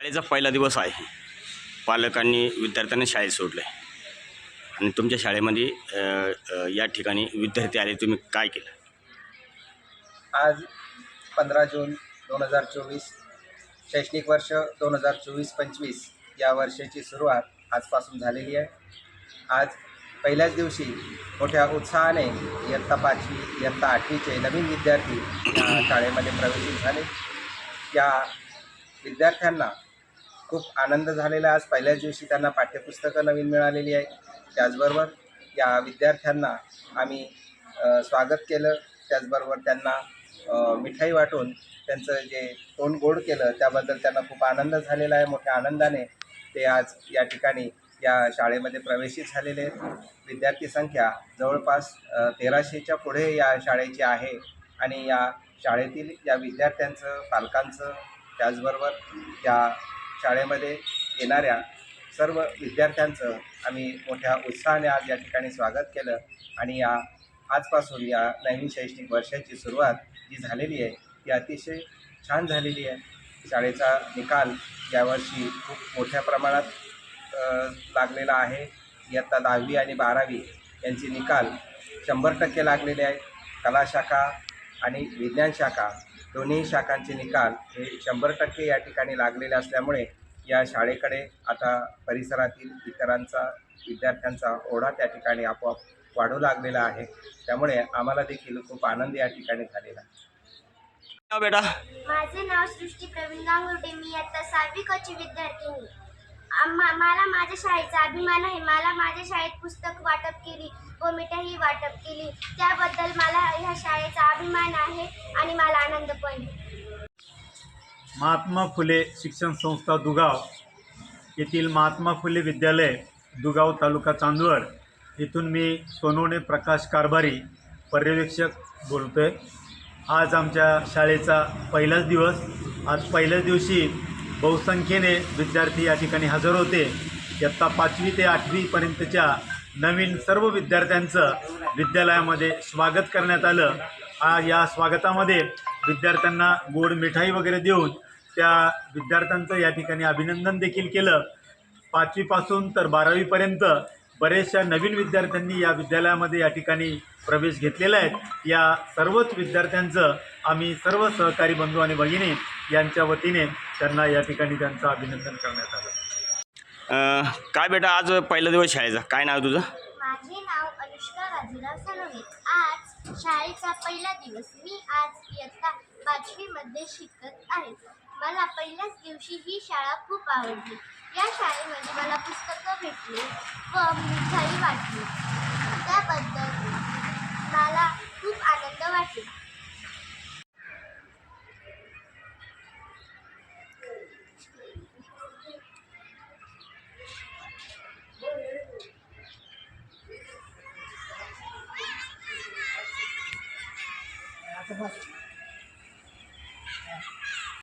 शाळेचा पहिला दिवस आहे. पालकांनी विद्यार्थ्यांना शाळेत सोडलं आहे आणि तुमच्या शाळेमध्ये या ठिकाणी विद्यार्थी आले तुम्ही काय केलं? आज पंधरा जून दोन हजार चोवीस शैक्षणिक वर्ष दोन हजार चोवीस पंचवीस या वर्षाची सुरुवात आजपासून झालेली आहे. आज पहिल्याच दिवशी मोठ्या उत्साहाने इयत्ता पाचवी इयत्ता आठवीचे नवीन विद्यार्थी या शाळेमध्ये प्रवेशित झाले. या विद्यार्थ्यांना खूप आनंद झालेला आज पहिल्याच दिवशी त्यांना पाठ्यपुस्तकं नवीन मिळालेली आहे. त्याचबरोबर या विद्यार्थ्यांना आम्ही स्वागत केलं. त्याचबरोबर त्यांना मिठाई वाटून त्यांचं जे तोंड गोड केलं त्याबद्दल त्यांना खूप आनंद झालेला आहे मोठ्या आनंदाने ते आज या ठिकाणी या शाळेमध्ये प्रवेशित झालेले आहेत. विद्यार्थी संख्या जवळपास तेराशेच्या पुढे या शाळेची आहे आणि या शाळेतील या विद्यार्थ्यांचं पालकांचं त्याचबरोबर या शाळेमध्ये येणाऱ्या सर्व विद्यार्थ्यांचं आम्ही मोठ्या उत्साहाने आज या ठिकाणी स्वागत केलं आणि या आजपासून या नवीन शैक्षणिक वर्षाची सुरुवात जी झालेली आहे ती अतिशय छान झालेली आहे. शाळेचा निकाल यावर्षी खूप मोठ्या प्रमाणात लागलेला आहे. इयत्ता दहावी आणि बारावी यांचे निकाल शंभर टक्के लागलेले आहेत. कला शाखा आणि विज्ञान शाखा दोन्ही शाखांचे निकाल हे शंभर टक्के या ठिकाणी लागलेले असल्यामुळे या शाळेकडे आता परिसरातील इतरांचा विद्यार्थ्यांचा ओढा त्या ठिकाणी आपोआप वाढू लागलेला आहे. त्यामुळे आम्हाला देखील खूप आनंद या ठिकाणी झालेला आहे. बेटा? माझे नाव सृष्टी प्रवीण गांगुर्डे मी आता सहावी कची विद्यार्थिनी. मला माझ्या शाळेचा अभिमान आहे. मला माझ्या शाळेत पुस्तक वाटप केली व मिठाई वाटप केली. त्याबद्दल मला ह्या शाळेचा अभिमान आहे आणि मला आनंद पण आहे. महात्मा फुले शिक्षण संस्था दुगाव येथील महात्मा फुले विद्यालय दुगाव तालुका चांदवड. इथून मी सोनवणे प्रकाश कारभारी पर्यवेक्षक बोलतो आहे आज आमच्या शाळेचा पहिलाच दिवस. आज पहिल्याच दिवशी बहुसंख्येने विद्यार्थी या ठिकाणी हजर होते. इयत्ता पाचवी ते आठवीपर्यंतच्या नवीन सर्व विद्यार्थ्यांचं विद्यालयामध्ये स्वागत करण्यात आलं. आ या स्वागतामध्ये विद्यार्थ्यांना गोड मिठाई वगैरे देऊन त्या विद्यार्थ्यांचं या ठिकाणी अभिनंदन देखील केलं. पाचवीपासून तर बारावीपर्यंत बरेचशा नवीन विद्यार्थ्यांनी या विद्यालयामध्ये या ठिकाणी प्रवेश घेतलेला आहे. या सर्वच विद्यार्थ्यांचं आम्ही सर्व सहकारी बंधू आणि भगिनी यांच्या वतीने त्यांना या ठिकाणी त्यांचं अभिनंदन करण्यात आलं. अ, काय बेटा आज पहिला दिवस शाळेचा. काय नाव तुझं? माझे नाव अनुष्का सनोरे. आज शाळेचा पहिला दिवस. मी आज इयत्ता पाचवीमध्ये शिकत आहे. मला पहिल्याच दिवशी ही शाळा खूप आवडली. या शाळेमध्ये मला पुस्तकं भेटली व मिठाई वाटली. त्याबद्दल मला खूप आनंद वाटला.